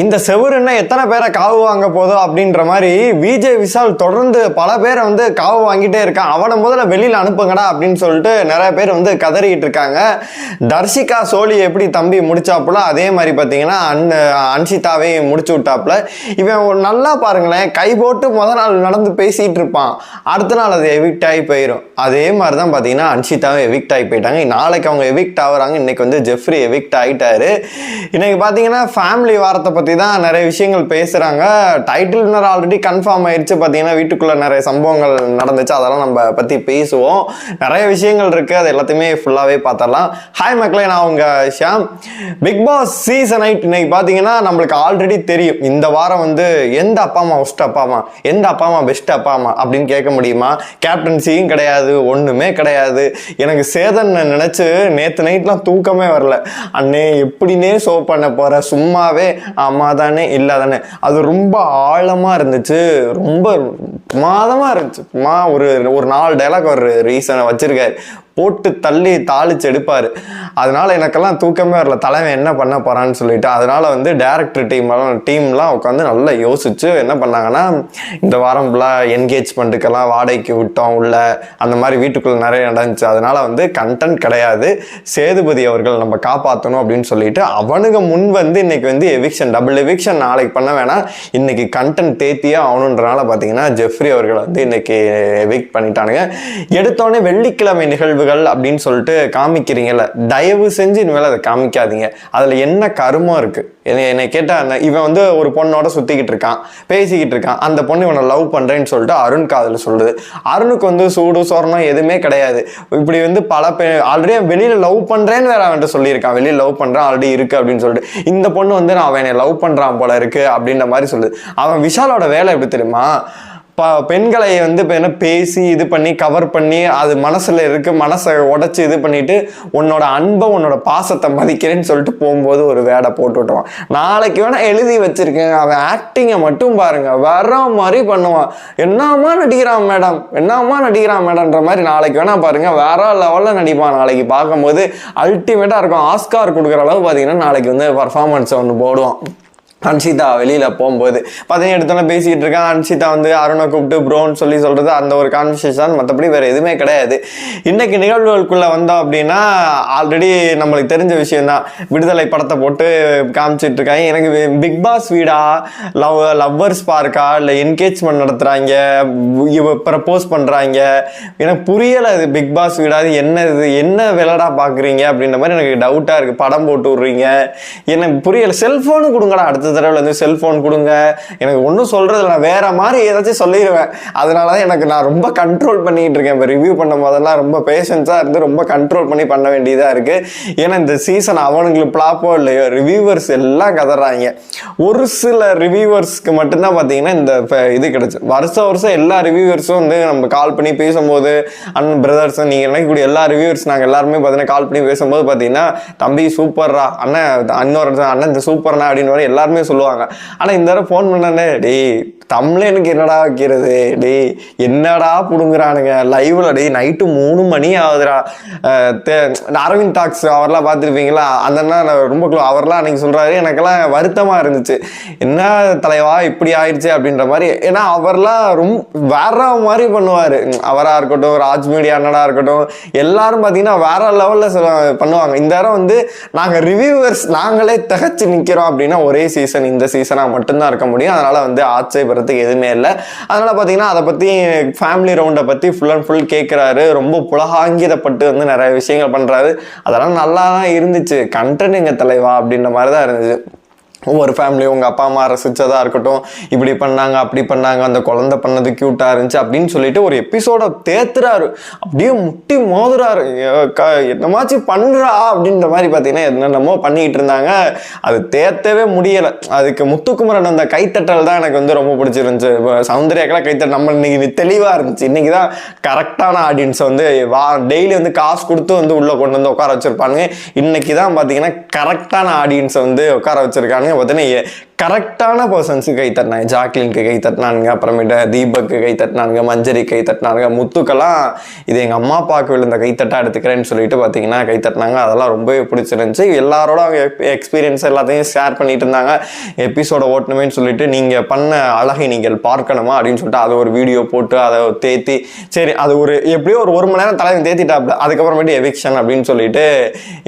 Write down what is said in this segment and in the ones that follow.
இந்த செவருன்னா எத்தனை பேரை காவு வாங்க போதோ அப்படின்ற மாதிரி விஜய் விஷால் தொடர்ந்து பல பேரை வந்து காவு வாங்கிட்டே இருக்கான். அவனை முதல்ல வெளியில் அனுப்புங்கடா அப்படின்னு சொல்லிட்டு நிறைய பேர் வந்து கதறிக்கிட்டு இருக்காங்க. தர்ஷிகா சோழி எப்படி தம்பி முடிச்சாப்புல? அதே மாதிரி பார்த்தீங்கன்னா அன் அன்ஷிதாவையும் முடிச்சு விட்டாப்புல. இவன் ஒரு நல்லா பாருங்களேன் கை போட்டு முத நாள் நடந்து பேசிகிட்டு இருப்பான். அடுத்த நாள் அது எவிக்ட் ஆகி போயிடும் அதே மாதிரி தான் பார்த்தீங்கன்னா அன்ஷிதாவும் எவிக்ட் ஆகி போயிட்டாங்க. நாளைக்கு அவங்க எவிக்ட் ஆகுறாங்க. இன்னைக்கு வந்து ஜெஃப்ரி எவிக்ட் ஆகிட்டாரு இன்னைக்கு பார்த்தீங்கன்னா ஃபேமிலி வாரத்தை பற்றி தான் நிறைய விஷயங்கள் பேசுகிறாங்க டைட்டில் வினர் ஆல்ரெடி கன்ஃபார்ம் ஆயிடுச்சு பார்த்தீங்கன்னா வீட்டுக்குள்ளே நிறைய சம்பவங்கள் நடந்துச்சு. அதெல்லாம் நம்ம பற்றி பேசுவோம். நிறைய விஷயங்கள் இருக்குது அது எல்லாத்தையுமே ஃபுல்லாகவே பார்த்துடலாம் ஹாய் மக்களே நான் உங்கள் Shyam. Bigg Boss season eight இன்னைக்கு பார்த்தீங்கன்னா நம்மளுக்கு ஆல்ரெடி தெரியும். இந்த வாரம் வந்து எந்த அப்பா அம்மா ஒஸ்ட் அப்பா அம்மா? எந்த அப்பா அம்மா பெஸ்ட் அப்பா அம்மா? அப்படின்னு கேட்க முடியுமா? கேப்டன்சியும் கிடையாது. ஒன்றுமே கிடையாது. எனக்கு சேதன் நினச்சி நேற்று நைட்லாம் தூக்கமே வரல. அண்ணே எப்படின்னே ஷோ பண்ண போகிற சும்மாவே. அம்மா தானே இல்லை தானே அது ரொம்ப ஆழமாக இருந்துச்சு. ரொம்ப பிரமாதமாக இருந்துச்சு. சும்மா ஒரு ஒரு நாலு டைலாக் ஒரு ரீசனை வச்சுருக்காரு. போட்டு தள்ளி தாளிச்சு எடுப்பார். அதனால் எனக்கெல்லாம் தூக்கமே வரல. தலைவன் என்ன பண்ண போகிறான்னு சொல்லிட்டு அதனால் வந்து டேரக்டர் டீம்லாம் டீம்லாம் உட்காந்து நல்லா யோசிச்சு என்ன பண்ணாங்கன்னா இந்த வாரம் ஃபுல்லாக என்கேஜ்மெண்ட்டுக்கெல்லாம் வாடகைக்கு விட்டோம் உள்ள அந்த மாதிரி வீட்டுக்குள்ளே நிறைய நடந்துச்சு. அதனால் வந்து கண்டென்ட் கிடையாது. சேதுபதி அவர்கள் நம்ம காப்பாற்றணும் அப்படின்னு சொல்லிட்டு அவனுங்க முன் வந்து இன்னைக்கு வந்து எவிக்ஷன் டபுள் எவிக்ஷன் நாளைக்கு பண்ண வேணாம். இன்னைக்கு கண்டென்ட் தேத்தியே ஆகணுன்றனால பார்த்தீங்கன்னா ஜெஃப்ரி அவர்கள் வந்து இன்னைக்கு எவிக்ட் பண்ணிட்டானுங்க. எடுத்தோடனே வெள்ளிக்கிழமை நிகழ்வு நிகழ்வுகள் அப்படின்னு சொல்லிட்டு காமிக்கிறீங்கல்ல தயவு செஞ்சு இனிமேல் அதை காமிக்காதீங்க. அதில் என்ன கருமம் இருக்குது என்னை என்னை கேட்டால் இவன் வந்து ஒரு பொண்ணோட சுற்றிக்கிட்டு இருக்கான் பேசிக்கிட்டு இருக்கான் அந்த பொண்ணு இவனை லவ் பண்ணுறேன்னு சொல்லிட்டு அருண் காதில் சொல்லுது. அருணுக்கு வந்து சூடு சொரணம் எதுவுமே கிடையாது. இப்படி வந்து பல பேர் ஆல்ரெடி வெளியில் லவ் பண்ணுறேன்னு வேற அவன்கிட்ட சொல்லியிருக்கான். வெளியில் லவ் பண்ணுறான் ஆல்ரெடி இருக்குது அப்படின்னு சொல்லிட்டு. இந்த பொண்ணு வந்து நான் அவன் என்னை லவ் பண்ணுறான் போல இருக்குது அப்படின்ற மாதிரி சொல்லுது. அவன் விஷாலோட வேலை எப்படி தெரியுமா? ப பெண்களை வந்து இப்போ என்ன பேசி இது பண்ணி கவர் பண்ணி அது மனசில் இருக்க மனசை உடச்சி இது பண்ணிட்டு உன்னோட அன்பை உன்னோட பாசத்தை மதிக்கிறேன்னு சொல்லிட்டு போகும்போது ஒரு வேடை போட்டு விட்டுருவான். நாளைக்கு வேணால் எழுதி வச்சுருக்கேன். அவன் ஆக்டிங்கை மட்டும் பாருங்கள் வர்ற மாதிரி பண்ணுவான். என்னம்மா நடிக்கிறான் மேடம் என்னம்மா நடிக்கிறான் மேடம்ன்ற மாதிரி நாளைக்கு வேணால் பாருங்க. வேற லெவலில் நடிப்பான். நாளைக்கு பார்க்கும்போது அல்டிமேட்டாக இருக்கும். ஆஸ்கார் கொடுக்குற அளவு பார்த்தீங்கன்னா நாளைக்கு வந்து பர்ஃபார்மன்ஸை ஒன்று போடுவான். அன்ஷிதா வெளியில் போகும்போது. பார்த்தீங்கன்னா எடுத்தோன்னே பேசிக்கிட்டு இருக்கான். அன்ஷிதா வந்து அருணை கூப்பிட்டு ப்ரோன்னு சொல்லி சொல்கிறது அந்த ஒரு கான்வர்சேஷன் மற்றபடி வேறு எதுவுமே கிடையாது. இன்றைக்கு நிகழ்வுகளுக்குள்ளே வந்தோம் அப்படின்னா ஆல்ரெடி நம்மளுக்கு தெரிஞ்ச விஷயந்தான் விடுதலை படத்தை போட்டு காமிச்சிட்டு இருக்காங்க. எனக்கு பிக் பாஸ் வீடா? லவ் லவ்வர்ஸ் பார்க்கா இல்லை என்கேஜ்மெண்ட் நடத்துகிறாங்க ப்ரப்போஸ் பண்ணுறாங்க எனக்கு புரியலை இது பிக் பாஸ் வீடா? அது என்ன இது என்ன விளையாடா பார்க்குறீங்க? அப்படின்ற மாதிரி எனக்கு டவுட்டாக இருக்குது படம் போட்டு விட்றீங்க. எனக்கு புரியலை. செல்ஃபோனு கொடுங்கடா அடுத்தது அடுத்த தடவை வந்து செல்ஃபோன் கொடுங்க. எனக்கு ஒன்றும் சொல்கிறது நான் வேற மாதிரி ஏதாச்சும் சொல்லிடுவேன் அதனால தான் எனக்கு நான் ரொம்ப கண்ட்ரோல் பண்ணிக்கிட்டு இருக்கேன். இப்போ ரிவ்யூ பண்ணும் போதெல்லாம் ரொம்ப பேஷன்ஸாக இருந்து ரொம்ப கண்ட்ரோல் பண்ணி பண்ண வேண்டியதாக இருக்குது ஏன்னா இந்த சீசன் அவனுங்களுக்கு ப்ளாப்போ இல்லையோ ரிவ்யூவர்ஸ் எல்லாம் கதறாங்க. ஒரு சில ரிவ்யூவர்ஸ்க்கு மட்டும்தான் பார்த்தீங்கன்னா இந்த இது கிடச்சி. வருஷம் வருஷம் எல்லா ரிவ்யூவர்ஸும் வந்து நம்ம கால் பண்ணி பேசும்போது அண்ணன் பிரதர்ஸ் நீங்கள் நினைக்கக்கூடிய எல்லா ரிவ்யூவர்ஸ் நாங்கள் எல்லாருமே பார்த்தீங்கன்னா கால் பண்ணி பேசும்போது பார்த்தீங்கன்னா தம்பி சூப்பர்ரா அண்ணன் இன்னொரு அண்ணன் இந்த சூப்பர்ண்ணா அப்படின்னு எல்லாருமே எல்லாருமே சொல்லுவாங்க. ஆனால் இந்த தடவை ஃபோன் பண்ணனே டேய் எனக்கு என்னடா வைக்கிறது? டேய் என்னடா பிடுங்குறானுங்க? லைவில் டேய் நைட்டு மூணு மணி ஆகுதுடா. தே- அரவிந்த் டாக்ஸ் அவர்லாம் பார்த்துருப்பீங்களா? அந்த அண்ணா ரொம்ப க்ளோ அவர்லாம் அன்னைக்கு சொல்கிறாரு எனக்கெல்லாம் வருத்தமாக இருந்துச்சு. என்ன தலைவா இப்படி ஆயிடுச்சு அப்படின்ற மாதிரி. ஏன்னா அவர்லாம் ரொம்ப வேற மாதிரி பண்ணுவார். அவராக இருக்கட்டும் ராஜ் மீடியா அண்ணனாக இருக்கட்டும் எல்லாரும் பார்த்தீங்கன்னா வேற லெவலில் பண்ணுவாங்க. இந்த தடவை வந்து நாங்கள் ரிவ்யூவர்ஸ் நாங்களே தகச்சு நிற்கிறோம் அப்படின்னா ஒரே சீசன் இந்த சீசனா மட்டும்தான் இருக்க முடியும். அதனால வந்து ஆச்சரியப்படுறதுக்கு எதுவுமே இல்லை. அதனால பார்த்தீங்கன்னா அதை பத்தி ஃபேமிலி ரவுண்டை பத்தி ஃபுல் அண்ட் ஃபுல் கேட்குறாரு ரொம்ப புலகாங்கிதப்பட்டு வந்து நிறைய விஷயங்கள் பண்றாரு. அதெல்லாம் நல்லா தான் இருந்துச்சு கண்டென்ட் தலைவா? அப்படின்ற மாதிரி தான் இருந்துச்சு. ஒவ்வொரு ஃபேமிலியும் உங்கள் அப்பா அம்மா ரசித்ததாக இருக்கட்டும். இப்படி பண்ணாங்க அப்படி பண்ணாங்க அந்த குழந்தை பண்ணது க்யூட்டாக இருந்துச்சு அப்படின்னு சொல்லிட்டு ஒரு எபிசோட தேத்துறாரு. அப்படியே முட்டி மோதுறாரு. க- என்னமாச்சும் பண்ணுறா அப்படின்ற மாதிரி பார்த்தீங்கன்னா என்னென்னமோ பண்ணிக்கிட்டு இருந்தாங்க. அது தேத்தவே முடியலை. அதுக்கு முத்துக்குமரன் அந்த கைத்தட்டல் தான் எனக்கு வந்து ரொம்ப பிடிச்சிருந்துச்சு. சௌந்தர்யாக்கெல்லாம் கைத்தட்டல் நம்ம இன்னைக்கு தெளிவாக இருந்துச்சு. இன்றைக்கி தான் கரெக்டான ஆடியன்ஸை வந்து வா டெய்லி வந்து காசு கொடுத்து வந்து உள்ளே கொண்டு வந்து உட்கார வச்சுருப்பானுங்க. இன்னைக்கு தான் பார்த்தீங்கன்னா கரெக்டான ஆடியன்ஸை வந்து உட்கார வச்சுருக்காங்க உடனே கரெக்டான பர்சன்ஸுக்கு கை தட்டினாங்க. ஜாக்லின்க்கு கை தட்டினானுங்க அப்புறமேட்டு தீபக்கு கை தட்டினானுங்க மஞ்சரி கை தட்டினானுங்க முத்துக்கெல்லாம் இது எங்கள் அம்மா அப்பாவுக்கு விழுந்த கைத்தட்டா எடுத்துக்கிறேன்னு சொல்லிட்டு பார்த்தீங்கன்னா கை தட்டினாங்க. அதெல்லாம் ரொம்பவே பிடிச்சிருந்துச்சு. எல்லாரோட அவங்க எக்ஸ்பீரியன்ஸ் எல்லாத்தையும் ஷேர் பண்ணிட்டு இருந்தாங்க. எபிசோட ஓட்டணுமேன்னு சொல்லிட்டு நீங்கள் பண்ண அழகை நீங்கள் பார்க்கணுமா அப்படின்னு சொல்லிட்டு அதை ஒரு வீடியோ போட்டு அதை தேத்தி சரி அது ஒரு எப்படியோ ஒரு ஒரு மணி நேரம் தலைவன் தேத்திட்டாப்ல அதுக்கப்புறமேட்டு எவிக்ஷன் அப்படின்னு சொல்லிட்டு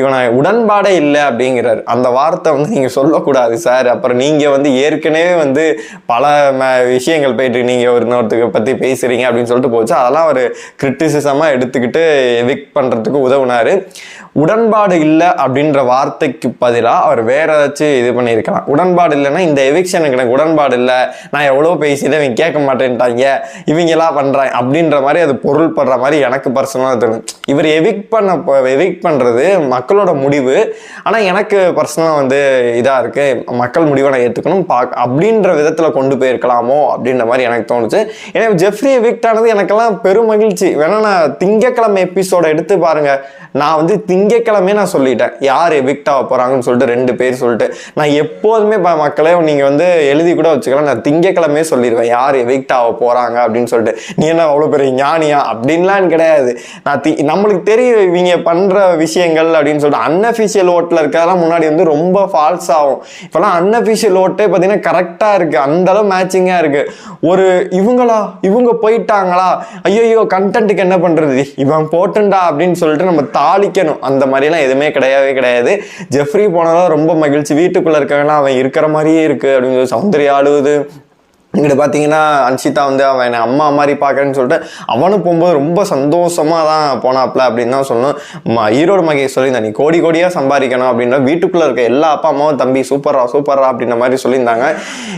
இவனை உடன்பாடே இல்லை அப்படிங்கிறார். அந்த வார்த்தை வந்து நீங்கள் சொல்லக்கூடாது சார். அப்புறம் நீங்கள் நீங்கள் வந்து ஏற்கனவே வந்து பல ம- விஷயங்கள் போயிட்டு நீங்கள் ஒரு இன்னொருத்துக்கு பற்றி பேசுகிறீங்க அப்படின்னு சொல்லிட்டு போச்சு. அதெல்லாம் ஒரு கிரிட்டிசிசமாக எடுத்துக்கிட்டு எவிக் பண்ணுறதுக்கு உதவுனாரு. உடன்பாடு இல்லை அப்படின்ற வார்த்தைக்கு பதிலாக அவர் வேற ஏதாச்சும் இது பண்ணியிருக்கலாம். உடன்பாடு இல்லைன்னா இந்த எவிக்ஷனுக்கு எனக்கு உடன்பாடு இல்லை. நான் எவ்வளோ பேசியதை இவங்க கேட்க மாட்டேன்ட்டாங்க. இவங்கெல்லாம் பண்ணுறாங்க அப்படின்ற மாதிரி அது பொருள் படுற மாதிரி எனக்கு பர்சனலாக தெரியும் இவர் எவிக் பண்ண எவிக் பண்ணுறது மக்களோட முடிவு. ஆனால் எனக்கு பர்சனலாக வந்து இதாக இருக்குது மக்கள் முடிவை நான் ஏற்றுக்கணும் பா அப்படின்ற விதத்தில் கொண்டு போயிருக்கலாமோ அப்படின்ற மாதிரி எனக்கு தோணுச்சு. ஏன்னா ஜெஃப்ரி எவிக்ட் ஆனது எனக்கெல்லாம் பெரும் மகிழ்ச்சி. வேணா நான் திங்கக்கிழமை எபிசோட எடுத்து பாருங்க. நான் வந்து திங்கக்கிழமே நான் சொல்லிட்டேன். யார் எவிக்ட் ஆக போறாங்கன்னு சொல்லிட்டு ரெண்டு பேர் சொல்லிட்டு. நான் எப்போதுமே மக்களே நீங்கள் வந்து எழுதி கூட வச்சுக்கலாம் நான் திங்கக்கிழமே சொல்லிடுவேன். யார் எவிக்ட் ஆக போறாங்க அப்படின்னு சொல்லிட்டு. நீ என்ன அவ்வளோ பெரிய ஞானியா? அப்படின்லாம் கிடையாது. நான் தி நம்மளுக்கு தெரியும் இவங்க பண்ற விஷயங்கள் அப்படின்னு சொல்லிட்டு. அன்அஃபிஷியல் ஓட்டில் இருக்கிறதெல்லாம் முன்னாடி வந்து ரொம்ப ஃபால்ஸ் ஆகும். இப்போலாம் அன்அஃபிஷியல் ஓட்டே பார்த்தீங்கன்னா கரெக்டாக இருக்கு. அந்த அளவு மேட்சிங்காக இருக்குது ஒரு இவங்களா? இவங்க போயிட்டாங்களா? ஐயோ கண்டென்ட்டுக்கு என்ன பண்ணுறது இவன் போட்டுண்டா அப்படின்னு சொல்லிட்டு நம்ம தாளிக்கணும். அந்த மாதிரிலாம் எதுவுமே கிடையவே கிடையாது. ஜெஃப்ரி போனதால ரொம்ப மகிழ்ச்சி. வீட்டுக்குள்ளே இருக்காங்கன்னா அவன் இருக்கிற மாதிரியே இருக்கு அப்படின்னு சொல்லி சௌந்தர்யா அழுவுது. இங்கிட்ட பார்த்தீங்கன்னா அன்ஷிதா வந்து அவன் என்னை அம்மா மாதிரி பார்க்குறேன்னு சொல்லிட்டு அவனும் போகும்போது ரொம்ப சந்தோஷமாக தான் போனாப்ல அப்படின்னு தான் சொல்லணும். ம- ஈரோடு மகேஷ் சொல்லியிருந்தேன் நீ கோடி கோடியாக சம்பாதிக்கணும் அப்படின்ற வீட்டுக்குள்ளே இருக்க எல்லா அப்பா அம்மாவும் தம்பி சூப்பரா சூப்பரா அப்படின்ற மாதிரி சொல்லியிருந்தாங்க.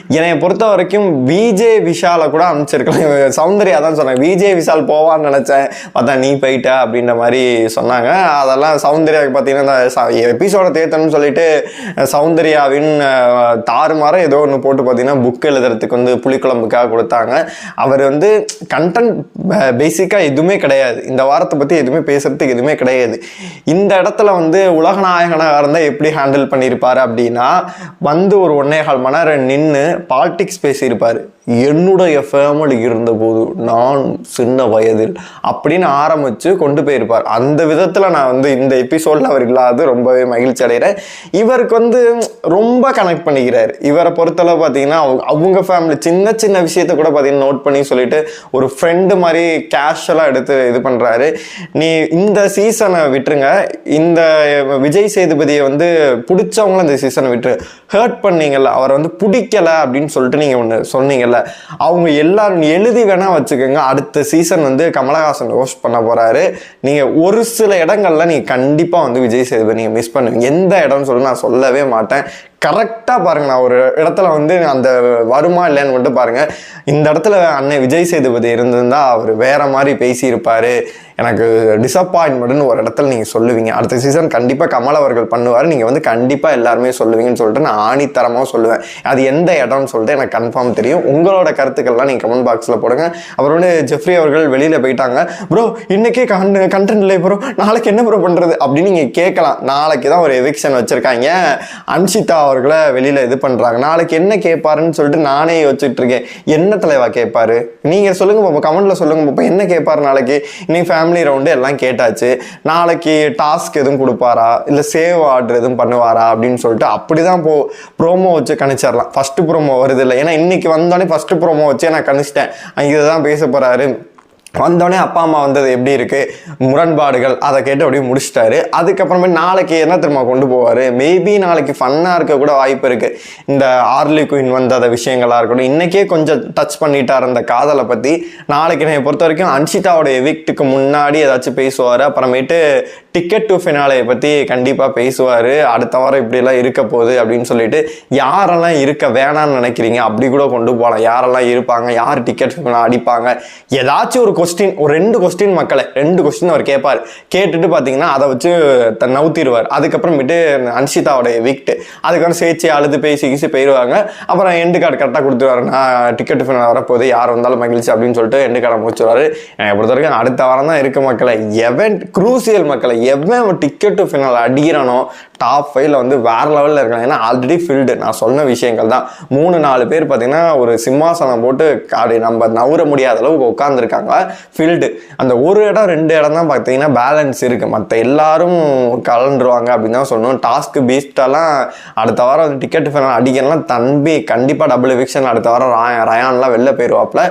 என்னை பொறுத்த வரைக்கும் விஜே விஷாலை கூட அனுப்பிச்சிருக்கலாம். சௌந்தர்யா தான் சொன்னாங்க விஜே விஷால் போவான்னு நினச்சேன். பார்த்தா நீ போயிட்ட அப்படின்ற மாதிரி சொன்னாங்க. அதெல்லாம் சௌந்தர்யாவுக்கு பார்த்தீங்கன்னா இந்த எபிசோட தேத்தன்னு சொல்லிட்டு சௌந்தர்யாவின் தாறுமாற ஏதோ ஒன்று போட்டு பார்த்தீங்கன்னா புக் எழுதுறதுக்கு வந்து புளிக்குழம்புக்காக கொடுத்தாங்க. அவர் வந்து கண்டென்ட் பேசிக்காக எதுவுமே கிடையாது. இந்த வாரத்தை பற்றி எதுவுமே பேசுகிறதுக்கு எதுவுமே கிடையாது. இந்த இடத்துல வந்து உலக நாயகனாக இருந்தால் எப்படி ஹேண்டில் பண்ணியிருப்பார் அப்படின்னா வந்து ஒரு ஒன்னே கால் மணி நேரம் நின்று பாலிட்டிக்ஸ் பேசியிருப்பார். என்னுடைய ஃபேமிலி இருந்தபோது நான் சின்ன வயதில் அப்படின்னு ஆரம்பித்து கொண்டு போயிருப்பார். அந்த விதத்தில் நான் வந்து இந்த எபிசோடில் அவர் இல்லாது ரொம்பவே மகிழ்ச்சி அடைகிறேன். இவருக்கு வந்து ரொம்ப கனெக்ட் பண்ணிக்கிறார். இவரை பொறுத்தளவு பார்த்தீங்கன்னா அவங்க அவங்க ஃபேமிலி சின்ன சின்ன விஷயத்த கூட பார்த்தீங்கன்னா நோட் பண்ணி சொல்லிட்டு ஒரு ஃப்ரெண்டு மாதிரி கேஷுவலாக எடுத்து இது பண்ணுறாரு நீ இந்த சீசனை விட்டுருங்க. இந்த விஜய் சேதுபதியை வந்து பிடிச்சவங்களும் இந்த சீசனை விட்டுரு. ஹர்ட் பண்ணீங்கல்ல அவரை வந்து பிடிக்கல அப்படின்னு சொல்லிட்டு நீங்கள் ஒன்று சொன்னீங்கல்ல அவங்க எல்லாரும் எழுதி வேணால் வச்சுக்கோங்க. அடுத்த சீசன் வந்து கமலஹாசன் ஹோஸ்ட் பண்ண போகிறாரு நீங்கள் ஒரு சில இடங்கள்ல நீங்கள் கண்டிப்பாக வந்து விஜய் சேதுபதி நீங்கள் மிஸ் பண்ணுவீங்க. எந்த இடம்னு சொல்லி நான் சொல்லவே மாட்டேன். கரெக்டாக பாருங்கள் நான் ஒரு இடத்துல வந்து அந்த வருமா இல்லைன்னு மட்டும் பாருங்கள் இந்த இடத்துல அண்ணன் விஜய் சேதுபதி இருந்திருந்தால் அவர் வேறு மாதிரி பேசியிருப்பார். எனக்கு டிசப்பாயின்மெண்ட்னு ஒரு இடத்துல நீங்கள் சொல்லுவீங்க. அடுத்த சீசன் கண்டிப்பாக கமல் அவர்கள் பண்ணுவார். நீங்கள் வந்து கண்டிப்பாக எல்லாருமே சொல்லுவீங்கன்னு சொல்லிட்டு நான் ஆணித்தரமாக சொல்லுவேன். அது எந்த இடம்னு சொல்லிட்டு எனக்கு கன்ஃபார்ம் தெரியும். உங்களோட கருத்துக்கள்லாம் நீங்கள் கமெண்ட் பாக்ஸில் போடுங்க. அப்புறம் வந்து ஜெஃப்ரி அவர்கள் வெளியில் போயிட்டாங்க. ப்ரோ இன்றைக்கே கன் கண்டென்ட் இல்லை ப்ரோ. நாளைக்கு என்ன ப்ரோ பண்ணுறது அப்படின்னு நீங்கள் கேட்கலாம். நாளைக்கு தான் ஒரு எவிக்ஷன் வச்சுருக்காங்க. அன்ஷிதா அவர்களை வெளியில் இது பண்ணுறாங்க நாளைக்கு என்ன கேட்பாருன்னு சொல்லிட்டு நானே யோசிச்சுட்டு இருக்கேன் என்ன தலைவா கேட்பாரு? நீங்கள் சொல்லுங்க பாப்பா கமெண்ட்டில் சொல்லுங்க பாப்பா என்ன கேட்பாரு நாளைக்கு? இன்னைக்கு ஃபேமிலி ரவுண்டு எல்லாம் கேட்டாச்சு. நாளைக்கு டாஸ்க் எதுவும் கொடுப்பாரா? இல்லை சேவ் ஆர்டர் எதுவும் பண்ணுவாரா? அப்படின்னு சொல்லிட்டு அப்படி தான் போ ப்ரோமோ வச்சு கணிச்சிடலாம் ஃபஸ்ட்டு ப்ரோமோ வருது இல்லை. ஏன்னா இன்னைக்கு வந்தோடனே ஃபஸ்ட்டு ப்ரோமோ வச்சே நான் கணிச்சிட்டேன். இதுதான் பேச போகிறாரு வந்தோடனே அப்பா அம்மா வந்தது எப்படி இருக்குது முரண்பாடுகள் அதை கேட்டு அப்படியே முடிச்சிட்டாரு. அதுக்கப்புறமே நாளைக்கு என்ன திரும்ப கொண்டு போவார்? மேபி நாளைக்கு ஃபன்னாக இருக்க கூட வாய்ப்பு இருக்குது இந்த ஆர்லி குயின் வந்த விஷயங்களாக விஷயங்களா இருக்கட்டும் இன்றைக்கே கொஞ்சம் டச் பண்ணிட்டார் அந்த காதலை பற்றி நாளைக்கு என்னை பொறுத்த வரைக்கும் அன்ஷிதாவோடைய எவிக்ட்டுக்கு முன்னாடி ஏதாச்சும் பேசுவார். அப்புறமேட்டு டிக்கெட் டு ஃபினாலையை பற்றி கண்டிப்பாக பேசுவார். அடுத்த வாரம் இப்படிலாம் இருக்க போகுது அப்படின்னு சொல்லிட்டு யாரெல்லாம் இருக்க வேணாம்னு நினைக்கிறீங்க அப்படி கூட கொண்டு போகலாம். யாரெல்லாம் இருப்பாங்க யார் டிக்கெட் அடிப்பாங்க ஏதாச்சும் ஒரு கொஸ்டின் ஒரு ரெண்டு கொஸ்டின் மக்களை ரெண்டு கொஸ்டின் அவர் கேட்பார் கேட்டுட்டு பார்த்தீங்கன்னா அதை வச்சு த- நவுத்திடுவார். அதுக்கப்புறமேட்டு அன்ஷிதாவோடைய விக்ட் அதுக்கப்புறம் சேர்ச்சி அழுது பேசி கீசி போயிடுவாங்க அப்புறம் எண்டு கார்டு கரெக்டாக கொடுத்துருவாரு. நான் டிக்கெட் ஃபினால் வரப்போகுது. யார் வந்தாலும் மகிழ்ச்சி அப்படின்னு சொல்லிட்டு எண்டு கார்டை முடிச்சுருவாரு. என்னை பொறுத்த வரைக்கும் அடுத்த வாரம் தான் இருக்க மக்களை. எவன் குரூசியல் மக்களை எவன் டிக்கெட் ஃபைனல் ஃபினால் அடிக்கிறானோ டாப் ஃபைவ்ல வந்து வேற லெவலில் இருக்கலாம் ஏன்னா ஆல்ரெடி ஃபில்டு நான் சொன்ன விஷயங்கள் தான். மூணு நாலு பேர் பார்த்தீங்கன்னா ஒரு சிம்மாசனம் போட்டு அப்படி நம்ம நவுற முடியாத அளவுக்கு உட்காந்துருக்காங்க ஃபீல்டு அந்த ஒரு இடம் ரெண்டு இடம் தான் பார்த்தீங்கன்னா பேலன்ஸ் இருக்குது மற்ற எல்லாரும் கலந்துருவாங்க அப்படின்னு தான் சொல்லணும். டாஸ்க் பீஸ்டெல்லாம் அடுத்த வாரம் வந்து டிக்கெட் ஃபைனல் அடிக்கலாம் தம்பி கண்டிப்பாக டபுள் எவிக்ஷன் அடுத்த வாரம் ரயான்லாம் வெளில போயிடுவாப்புல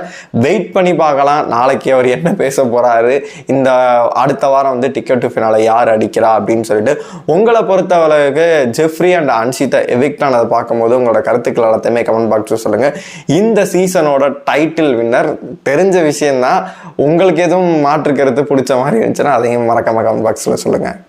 வெயிட் பண்ணி பார்க்கலாம். நாளைக்கு அவர் என்ன பேச போகிறாரு இந்த அடுத்த வாரம் வந்து டிக்கெட் டு ஃபினால யார் அடிக்கிறா அப்படின்னு சொல்லிட்டு உங்களை பொறுத்தளவுக்கு ஜெஃப்ரி அண்ட் அன்ஷிதா எவிக்ட் ஆனதை பார்க்கும்போது உங்களோட கருத்துக்கள் எல்லாத்தையுமே கமெண்ட் பாக்ஸில் சொல்லுங்கள் இந்த சீசனோட டைட்டில் வின்னர் தெரிஞ்ச விஷயம்தான் உங்களுக்கு எதுவும் மாற்று கருத்து பிடிச்ச மாதிரி இருந்துச்சுன்னா அதையும் மறக்காம கமெண்ட் பாக்ஸில் சொல்லுங்கள்